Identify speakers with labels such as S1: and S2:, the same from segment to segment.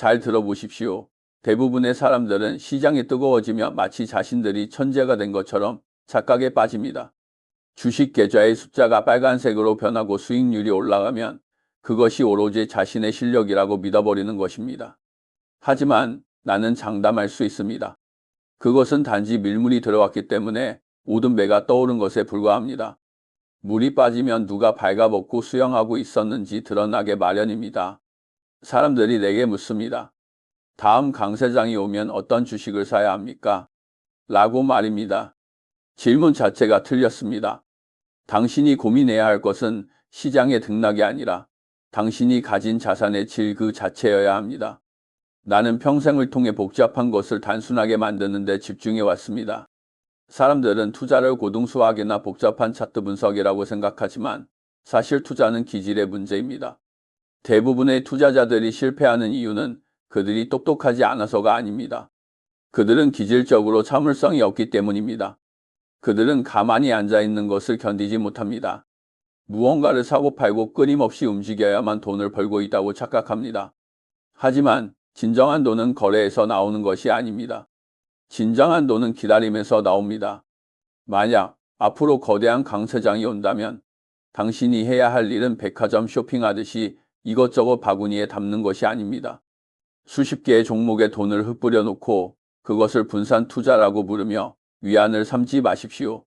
S1: 잘 들어보십시오. 대부분의 사람들은 시장이 뜨거워지며 마치 자신들이 천재가 된 것처럼 착각에 빠집니다. 주식 계좌의 숫자가 빨간색으로 변하고 수익률이 올라가면 그것이 오로지 자신의 실력이라고 믿어버리는 것입니다. 하지만 나는 장담할 수 있습니다. 그것은 단지 밀물이 들어왔기 때문에 모든 배가 떠오른 것에 불과합니다. 물이 빠지면 누가 발가벗고 수영하고 있었는지 드러나게 마련입니다. 사람들이 내게 묻습니다. 다음 강세장이 오면 어떤 주식을 사야 합니까? 라고 말입니다. 질문 자체가 틀렸습니다. 당신이 고민해야 할 것은 시장의 등락이 아니라 당신이 가진 자산의 질 그 자체여야 합니다. 나는 평생을 통해 복잡한 것을 단순하게 만드는 데 집중해 왔습니다. 사람들은 투자를 고등수학이나 복잡한 차트 분석이라고 생각하지만 사실 투자는 기질의 문제입니다. 대부분의 투자자들이 실패하는 이유는 그들이 똑똑하지 않아서가 아닙니다. 그들은 기질적으로 참을성이 없기 때문입니다. 그들은 가만히 앉아 있는 것을 견디지 못합니다. 무언가를 사고 팔고 끊임없이 움직여야만 돈을 벌고 있다고 착각합니다. 하지만 진정한 돈은 거래에서 나오는 것이 아닙니다. 진정한 돈은 기다림에서 나옵니다. 만약 앞으로 거대한 강세장이 온다면 당신이 해야 할 일은 백화점 쇼핑하듯이 이것저것 바구니에 담는 것이 아닙니다. 수십 개의 종목에 돈을 흩뿌려 놓고 그것을 분산 투자라고 부르며 위안을 삼지 마십시오.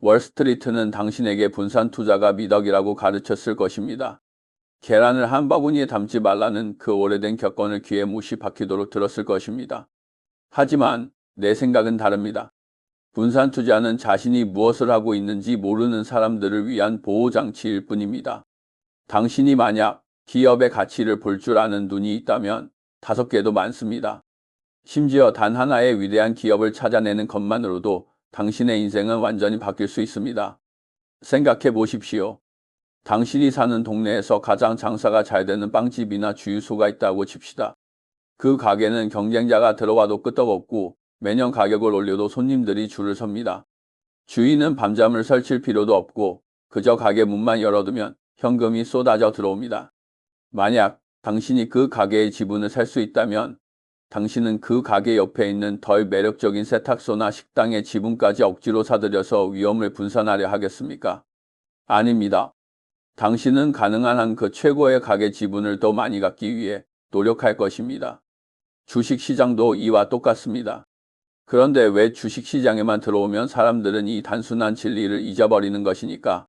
S1: 월스트리트는 당신에게 분산 투자가 미덕이라고 가르쳤을 것입니다. 계란을 한 바구니에 담지 말라는 그 오래된 격언을 귀에 못이 박히도록 들었을 것입니다. 하지만 내 생각은 다릅니다. 분산 투자는 자신이 무엇을 하고 있는지 모르는 사람들을 위한 보호장치일 뿐입니다. 당신이 만약 기업의 가치를 볼 줄 아는 눈이 있다면 다섯 개도 많습니다. 심지어 단 하나의 위대한 기업을 찾아내는 것만으로도 당신의 인생은 완전히 바뀔 수 있습니다. 생각해 보십시오. 당신이 사는 동네에서 가장 장사가 잘 되는 빵집이나 주유소가 있다고 칩시다. 그 가게는 경쟁자가 들어와도 끄떡없고 매년 가격을 올려도 손님들이 줄을 섭니다. 주인은 밤잠을 설칠 필요도 없고 그저 가게 문만 열어두면 현금이 쏟아져 들어옵니다. 만약 당신이 그 가게의 지분을 살 수 있다면 당신은 그 가게 옆에 있는 덜 매력적인 세탁소나 식당의 지분까지 억지로 사들여서 위험을 분산하려 하겠습니까? 아닙니다. 당신은 가능한 한 그 최고의 가게 지분을 더 많이 갖기 위해 노력할 것입니다. 주식 시장도 이와 똑같습니다. 그런데 왜 주식 시장에만 들어오면 사람들은 이 단순한 진리를 잊어버리는 것이니까?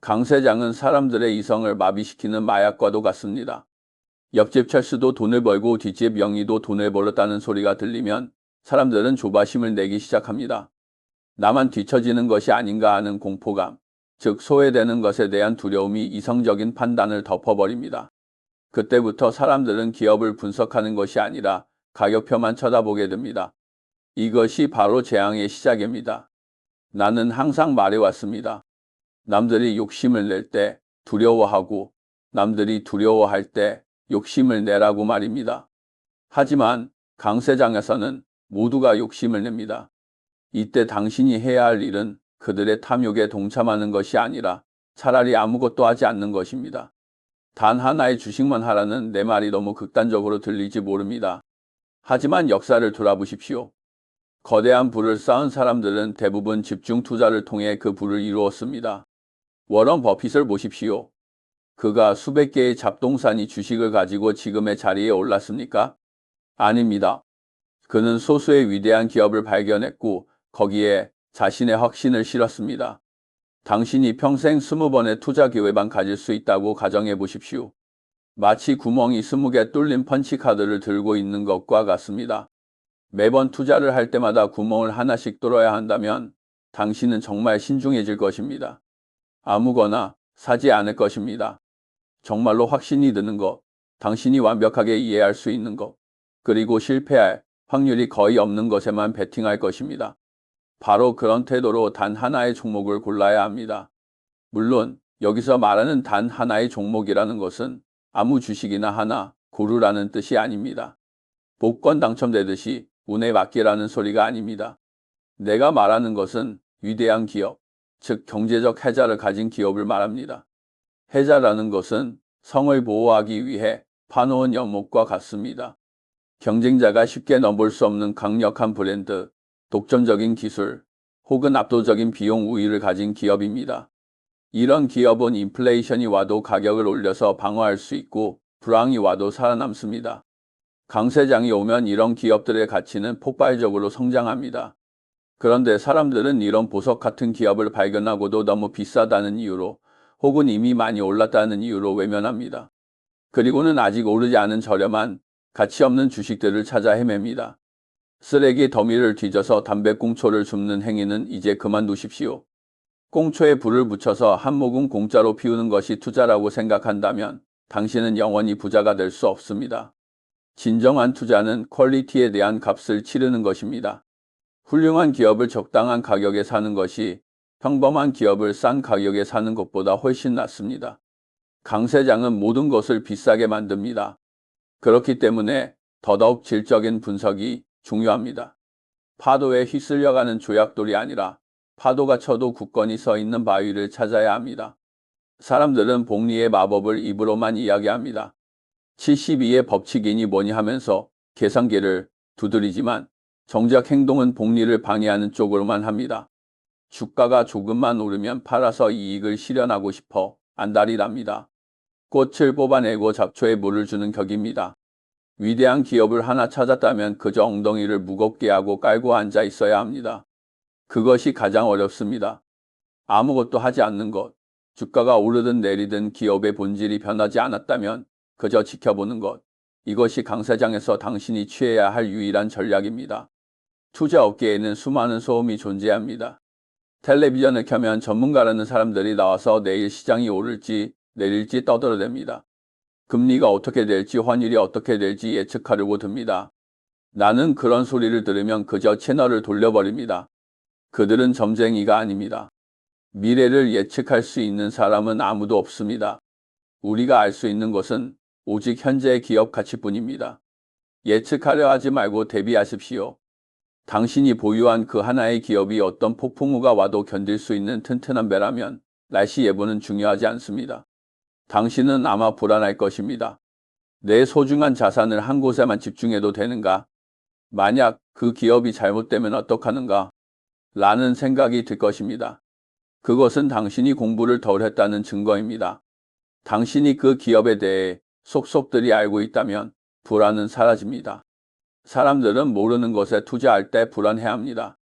S1: 강 세장은 사람들의 이성을 마비시키는 마약과도 같습니다. 옆집 철수도 돈을 벌고 뒷집 영희도 돈을 벌었다는 소리가 들리면 사람들은 조바심을 내기 시작합니다. 나만 뒤처지는 것이 아닌가 하는 공포감, 즉 소외되는 것에 대한 두려움이 이성적인 판단을 덮어버립니다. 그때부터 사람들은 기업을 분석하는 것이 아니라 가격표만 쳐다보게 됩니다. 이것이 바로 재앙의 시작입니다. 나는 항상 말해왔습니다. 남들이 욕심을 낼 때 두려워하고 남들이 두려워할 때 욕심을 내라고 말입니다. 하지만 강세장에서는 모두가 욕심을 냅니다. 이때 당신이 해야 할 일은 그들의 탐욕에 동참하는 것이 아니라 차라리 아무것도 하지 않는 것입니다. 단 하나의 주식만 하라는 내 말이 너무 극단적으로 들리지 모릅니다. 하지만 역사를 돌아보십시오. 거대한 부를 쌓은 사람들은 대부분 집중 투자를 통해 그 부를 이루었습니다. 워런 버핏을 보십시오. 그가 수백 개의 잡동사니 주식을 가지고 지금의 자리에 올랐습니까? 아닙니다. 그는 소수의 위대한 기업을 발견했고 거기에 자신의 확신을 실었습니다. 당신이 평생 스무 번의 투자 기회만 가질 수 있다고 가정해 보십시오. 마치 구멍이 스무 개 뚫린 펀치카드를 들고 있는 것과 같습니다. 매번 투자를 할 때마다 구멍을 하나씩 뚫어야 한다면 당신은 정말 신중해질 것입니다. 아무거나 사지 않을 것입니다. 정말로 확신이 드는 것, 당신이 완벽하게 이해할 수 있는 것, 그리고 실패할 확률이 거의 없는 것에만 베팅할 것입니다. 바로 그런 태도로 단 하나의 종목을 골라야 합니다. 물론 여기서 말하는 단 하나의 종목이라는 것은 아무 주식이나 하나 고르라는 뜻이 아닙니다. 복권 당첨되듯이 운에 맡기라는 소리가 아닙니다. 내가 말하는 것은 위대한 기업, 즉 경제적 해자를 가진 기업을 말합니다. 해자라는 것은 성을 보호하기 위해 파놓은 연못과 같습니다. 경쟁자가 쉽게 넘볼 수 없는 강력한 브랜드, 독점적인 기술, 혹은 압도적인 비용 우위를 가진 기업입니다. 이런 기업은 인플레이션이 와도 가격을 올려서 방어할 수 있고 불황이 와도 살아남습니다. 강세장이 오면 이런 기업들의 가치는 폭발적으로 성장합니다. 그런데 사람들은 이런 보석 같은 기업을 발견하고도 너무 비싸다는 이유로 혹은 이미 많이 올랐다는 이유로 외면합니다. 그리고는 아직 오르지 않은 저렴한 가치 없는 주식들을 찾아 헤맵니다. 쓰레기 더미를 뒤져서 담배꽁초를 줍는 행위는 이제 그만두십시오. 꽁초에 불을 붙여서 한 모금 공짜로 피우는 것이 투자라고 생각한다면 당신은 영원히 부자가 될 수 없습니다. 진정한 투자는 퀄리티에 대한 값을 치르는 것입니다. 훌륭한 기업을 적당한 가격에 사는 것이 평범한 기업을 싼 가격에 사는 것보다 훨씬 낫습니다. 강세장은 모든 것을 비싸게 만듭니다. 그렇기 때문에 더더욱 질적인 분석이 중요합니다. 파도에 휩쓸려가는 조약돌이 아니라 파도가 쳐도 굳건히 서 있는 바위를 찾아야 합니다. 사람들은 복리의 마법을 입으로만 이야기합니다. 72의 법칙이니 뭐니 하면서 계산기를 두드리지만 정작 행동은 복리를 방해하는 쪽으로만 합니다. 주가가 조금만 오르면 팔아서 이익을 실현하고 싶어 안달이 납니다. 꽃을 뽑아내고 잡초에 물을 주는 격입니다. 위대한 기업을 하나 찾았다면 그저 엉덩이를 무겁게 하고 깔고 앉아 있어야 합니다. 그것이 가장 어렵습니다. 아무것도 하지 않는 것, 주가가 오르든 내리든 기업의 본질이 변하지 않았다면 그저 지켜보는 것, 이것이 강사장에서 당신이 취해야 할 유일한 전략입니다. 투자 업계에는 수많은 소음이 존재합니다. 텔레비전을 켜면 전문가라는 사람들이 나와서 내일 시장이 오를지 내릴지 떠들어댑니다. 금리가 어떻게 될지 환율이 어떻게 될지 예측하려고 듭니다. 나는 그런 소리를 들으면 그저 채널을 돌려버립니다. 그들은 점쟁이가 아닙니다. 미래를 예측할 수 있는 사람은 아무도 없습니다. 우리가 알 수 있는 것은 오직 현재의 기업 가치뿐입니다. 예측하려 하지 말고 대비하십시오. 당신이 보유한 그 하나의 기업이 어떤 폭풍우가 와도 견딜 수 있는 튼튼한 배라면 날씨 예보는 중요하지 않습니다. 당신은 아마 불안할 것입니다. 내 소중한 자산을 한 곳에만 집중해도 되는가? 만약 그 기업이 잘못되면 어떡하는가? 라는 생각이 들 것입니다. 그것은 당신이 공부를 덜 했다는 증거입니다. 당신이 그 기업에 대해 속속들이 알고 있다면 불안은 사라집니다. 사람들은 모르는 것에 투자할 때 불안해합니다.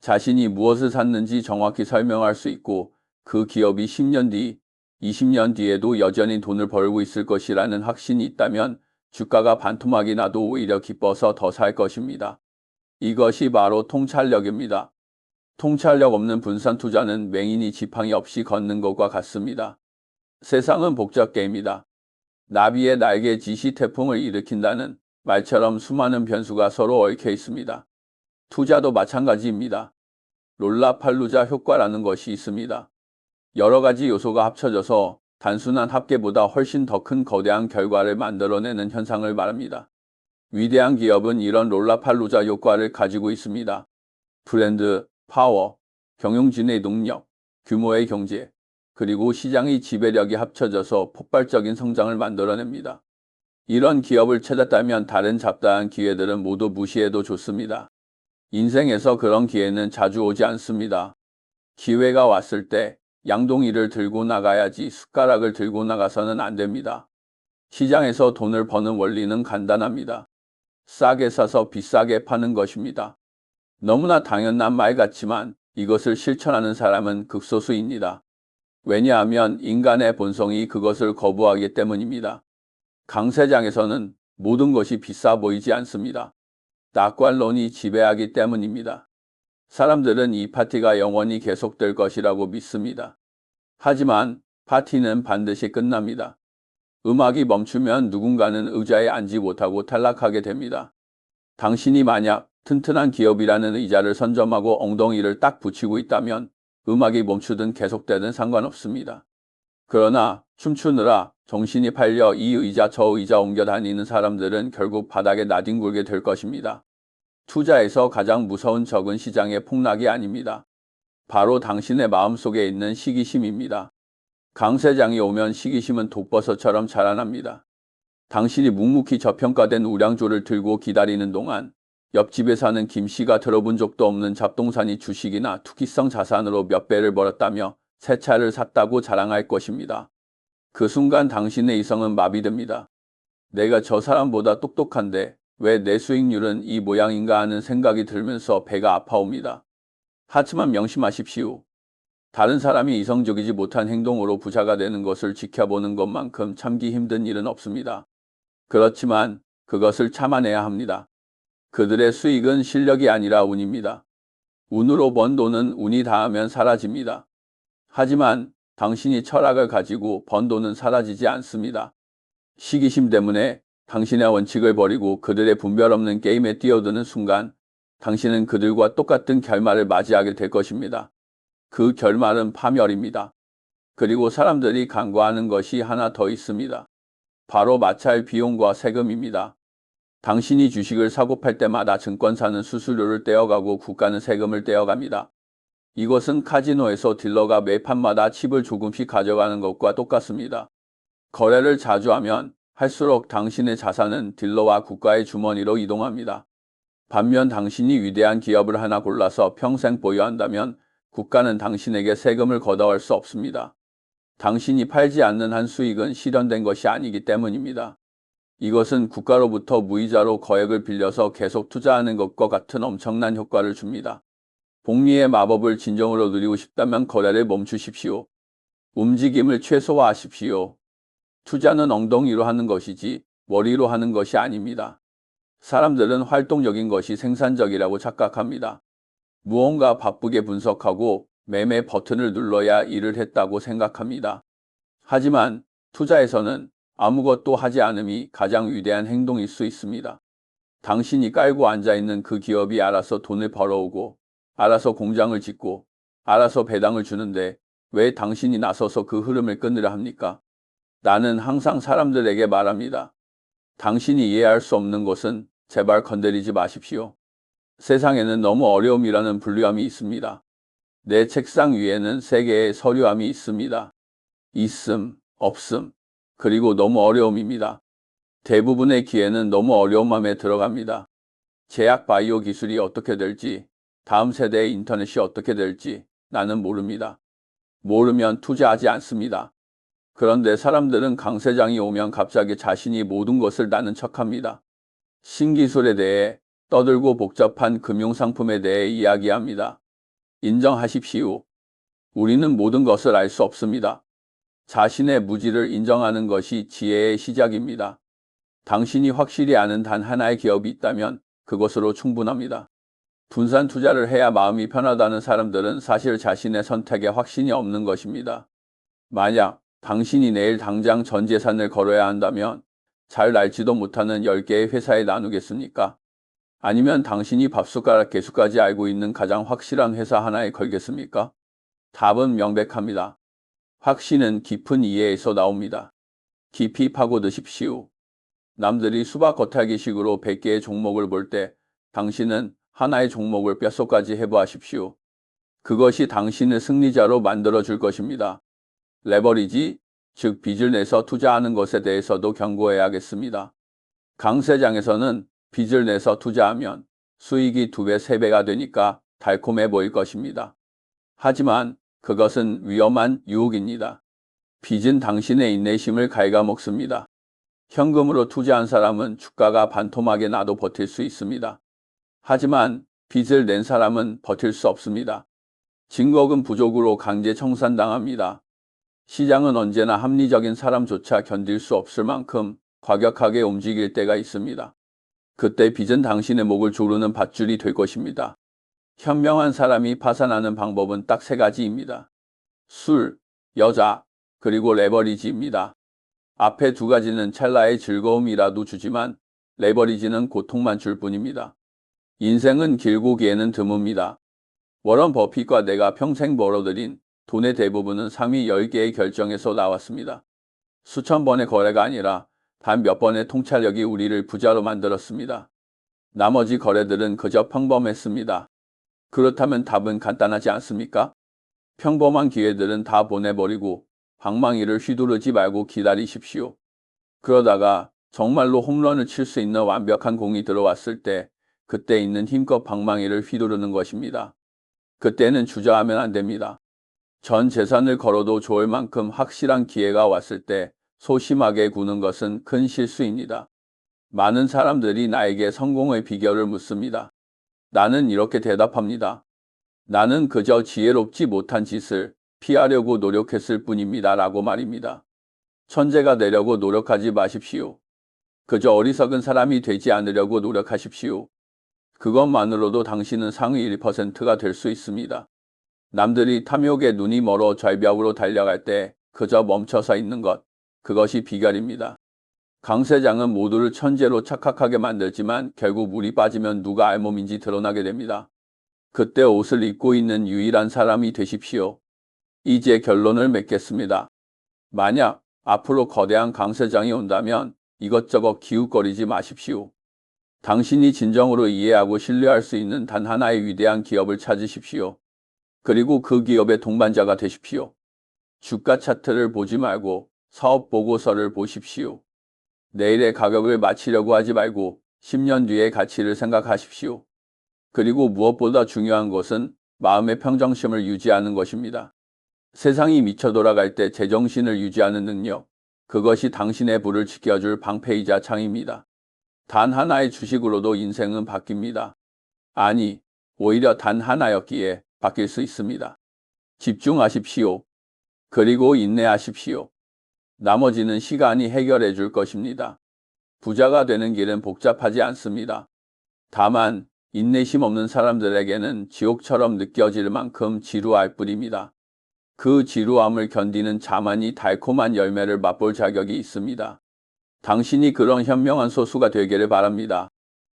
S1: 자신이 무엇을 샀는지 정확히 설명할 수 있고 그 기업이 10년 뒤, 20년 뒤에도 여전히 돈을 벌고 있을 것이라는 확신이 있다면 주가가 반토막이 나도 오히려 기뻐서 더 살 것입니다. 이것이 바로 통찰력입니다. 통찰력 없는 분산 투자는 맹인이 지팡이 없이 걷는 것과 같습니다. 세상은 복잡게임이다. 나비의 날개 지시 태풍을 일으킨다는 말처럼 수많은 변수가 서로 얽혀 있습니다. 투자도 마찬가지입니다. 롤라팔루자 효과라는 것이 있습니다. 여러 가지 요소가 합쳐져서 단순한 합계보다 훨씬 더 큰 거대한 결과를 만들어내는 현상을 말합니다. 위대한 기업은 이런 롤라팔루자 효과를 가지고 있습니다. 브랜드, 파워, 경영진의 능력, 규모의 경제, 그리고 시장의 지배력이 합쳐져서 폭발적인 성장을 만들어냅니다. 이런 기업을 찾았다면 다른 잡다한 기회들은 모두 무시해도 좋습니다. 인생에서 그런 기회는 자주 오지 않습니다. 기회가 왔을 때 양동이를 들고 나가야지 숟가락을 들고 나가서는 안 됩니다. 시장에서 돈을 버는 원리는 간단합니다. 싸게 사서 비싸게 파는 것입니다. 너무나 당연한 말 같지만 이것을 실천하는 사람은 극소수입니다. 왜냐하면 인간의 본성이 그것을 거부하기 때문입니다. 강세장에서는 모든 것이 비싸 보이지 않습니다. 낙관론이 지배하기 때문입니다. 사람들은 이 파티가 영원히 계속될 것이라고 믿습니다. 하지만 파티는 반드시 끝납니다. 음악이 멈추면 누군가는 의자에 앉지 못하고 탈락하게 됩니다. 당신이 만약 튼튼한 기업이라는 의자를 선점하고 엉덩이를 딱 붙이고 있다면 음악이 멈추든 계속되든 상관없습니다. 그러나 춤추느라 정신이 팔려 이 의자 저 의자 옮겨 다니는 사람들은 결국 바닥에 나뒹굴게 될 것입니다. 투자에서 가장 무서운 적은 시장의 폭락이 아닙니다. 바로 당신의 마음속에 있는 시기심입니다. 강세장이 오면 시기심은 독버섯처럼 자라납니다. 당신이 묵묵히 저평가된 우량조를 들고 기다리는 동안 옆집에 사는 김 씨가 들어본 적도 없는 잡동사니 주식이나 투기성 자산으로 몇 배를 벌었다며 새 차를 샀다고 자랑할 것입니다. 그 순간 당신의 이성은 마비됩니다. 내가 저 사람보다 똑똑한데 왜 내 수익률은 이 모양인가 하는 생각이 들면서 배가 아파옵니다. 하지만 명심하십시오. 다른 사람이 이성적이지 못한 행동으로 부자가 되는 것을 지켜보는 것만큼 참기 힘든 일은 없습니다. 그렇지만 그것을 참아내야 합니다. 그들의 수익은 실력이 아니라 운입니다. 운으로 번 돈은 운이 닿으면 사라집니다. 하지만 당신이 철학을 가지고 번 돈은 사라지지 않습니다. 시기심 때문에 당신의 원칙을 버리고 그들의 분별 없는 게임에 뛰어드는 순간 당신은 그들과 똑같은 결말을 맞이하게 될 것입니다. 그 결말은 파멸입니다. 그리고 사람들이 간과하는 것이 하나 더 있습니다. 바로 마찰 비용과 세금입니다. 당신이 주식을 사고 팔 때마다 증권사는 수수료를 떼어가고 국가는 세금을 떼어갑니다. 이것은 카지노에서 딜러가 매 판마다 칩을 조금씩 가져가는 것과 똑같습니다. 거래를 자주 하면 할수록 당신의 자산은 딜러와 국가의 주머니로 이동합니다. 반면 당신이 위대한 기업을 하나 골라서 평생 보유한다면 국가는 당신에게 세금을 걷어올 수 없습니다. 당신이 팔지 않는 한 수익은 실현된 것이 아니기 때문입니다. 이것은 국가로부터 무이자로 거액을 빌려서 계속 투자하는 것과 같은 엄청난 효과를 줍니다. 복리의 마법을 진정으로 누리고 싶다면 거래를 멈추십시오. 움직임을 최소화하십시오. 투자는 엉덩이로 하는 것이지 머리로 하는 것이 아닙니다. 사람들은 활동적인 것이 생산적이라고 착각합니다. 무언가 바쁘게 분석하고 매매 버튼을 눌러야 일을 했다고 생각합니다. 하지만 투자에서는 아무것도 하지 않음이 가장 위대한 행동일 수 있습니다. 당신이 깔고 앉아 있는 그 기업이 알아서 돈을 벌어오고, 알아서 공장을 짓고, 알아서 배당을 주는데 왜 당신이 나서서 그 흐름을 끊으려 합니까? 나는 항상 사람들에게 말합니다. 당신이 이해할 수 없는 것은 제발 건드리지 마십시오. 세상에는 너무 어려움이라는 분류함이 있습니다. 내 책상 위에는 세 개의 서류함이 있습니다. 있음, 없음, 그리고 너무 어려움입니다. 대부분의 기회는 너무 어려움함에 들어갑니다. 제약 바이오 기술이 어떻게 될지, 다음 세대의 인터넷이 어떻게 될지 나는 모릅니다. 모르면 투자하지 않습니다. 그런데 사람들은 강세장이 오면 갑자기 자신이 모든 것을 나는 척합니다. 신기술에 대해 떠들고 복잡한 금융상품에 대해 이야기합니다. 인정하십시오. 우리는 모든 것을 알 수 없습니다. 자신의 무지를 인정하는 것이 지혜의 시작입니다. 당신이 확실히 아는 단 하나의 기업이 있다면 그것으로 충분합니다. 분산 투자를 해야 마음이 편하다는 사람들은 사실 자신의 선택에 확신이 없는 것입니다. 만약 당신이 내일 당장 전 재산을 걸어야 한다면 잘 날지도 못하는 10개의 회사에 나누겠습니까? 아니면 당신이 밥숟가락 개수까지 알고 있는 가장 확실한 회사 하나에 걸겠습니까? 답은 명백합니다. 확신은 깊은 이해에서 나옵니다. 깊이 파고드십시오. 남들이 수박 겉핥기식으로 100개의 종목을 볼 때 당신은 하나의 종목을 뼛속까지 해부하십시오. 그것이 당신을 승리자로 만들어 줄 것입니다. 레버리지, 즉 빚을 내서 투자하는 것에 대해서도 경고해야겠습니다. 강세장에서는 빚을 내서 투자하면 수익이 두 배, 세 배가 되니까 달콤해 보일 것입니다. 하지만 그것은 위험한 유혹입니다. 빚은 당신의 인내심을 갉아먹습니다. 현금으로 투자한 사람은 주가가 반토막에 나도 버틸 수 있습니다. 하지만 빚을 낸 사람은 버틸 수 없습니다. 증거금 부족으로 강제 청산당합니다. 시장은 언제나 합리적인 사람조차 견딜 수 없을 만큼 과격하게 움직일 때가 있습니다. 그때 빚은 당신의 목을 조르는 밧줄이 될 것입니다. 현명한 사람이 파산하는 방법은 딱 세 가지입니다. 술, 여자, 그리고 레버리지입니다. 앞에 두 가지는 찰나의 즐거움이라도 주지만 레버리지는 고통만 줄 뿐입니다. 인생은 길고 기회는 드뭅니다. 워런 버핏과 내가 평생 벌어들인 돈의 대부분은 상위 10개의 결정에서 나왔습니다. 수천 번의 거래가 아니라 단 몇 번의 통찰력이 우리를 부자로 만들었습니다. 나머지 거래들은 그저 평범했습니다. 그렇다면 답은 간단하지 않습니까? 평범한 기회들은 다 보내버리고 방망이를 휘두르지 말고 기다리십시오. 그러다가 정말로 홈런을 칠 수 있는 완벽한 공이 들어왔을 때 그때 있는 힘껏 방망이를 휘두르는 것입니다. 그때는 주저하면 안 됩니다. 전 재산을 걸어도 좋을 만큼 확실한 기회가 왔을 때 소심하게 구는 것은 큰 실수입니다. 많은 사람들이 나에게 성공의 비결을 묻습니다. 나는 이렇게 대답합니다. 나는 그저 지혜롭지 못한 짓을 피하려고 노력했을 뿐입니다. 라고 말입니다. 천재가 되려고 노력하지 마십시오. 그저 어리석은 사람이 되지 않으려고 노력하십시오. 그것만으로도 당신은 상위 1%가 될 수 있습니다. 남들이 탐욕에 눈이 멀어 절벽으로 달려갈 때 그저 멈춰 서 있는 것, 그것이 비결입니다. 강 세장은 모두를 천재로 착각하게 만들지만 결국 물이 빠지면 누가 알몸인지 드러나게 됩니다. 그때 옷을 입고 있는 유일한 사람이 되십시오. 이제 결론을 맺겠습니다. 만약 앞으로 거대한 강세장이 온다면 이것저것 기웃거리지 마십시오. 당신이 진정으로 이해하고 신뢰할 수 있는 단 하나의 위대한 기업을 찾으십시오. 그리고 그 기업의 동반자가 되십시오. 주가 차트를 보지 말고 사업 보고서를 보십시오. 내일의 가격을 맞추려고 하지 말고 10년 뒤의 가치를 생각하십시오. 그리고 무엇보다 중요한 것은 마음의 평정심을 유지하는 것입니다. 세상이 미쳐 돌아갈 때 제정신을 유지하는 능력, 그것이 당신의 부를 지켜줄 방패이자 창입니다. 단 하나의 주식으로도 인생은 바뀝니다. 아니, 오히려 단 하나였기에 바뀔 수 있습니다. 집중하십시오. 그리고 인내하십시오. 나머지는 시간이 해결해 줄 것입니다. 부자가 되는 길은 복잡하지 않습니다. 다만, 인내심 없는 사람들에게는 지옥처럼 느껴질 만큼 지루할 뿐입니다. 그 지루함을 견디는 자만이 달콤한 열매를 맛볼 자격이 있습니다. 당신이 그런 현명한 소수가 되기를 바랍니다.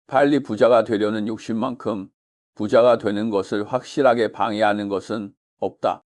S1: 빨리 부자가 되려는 욕심만큼 부자가 되는 것을 확실하게 방해하는 것은 없다.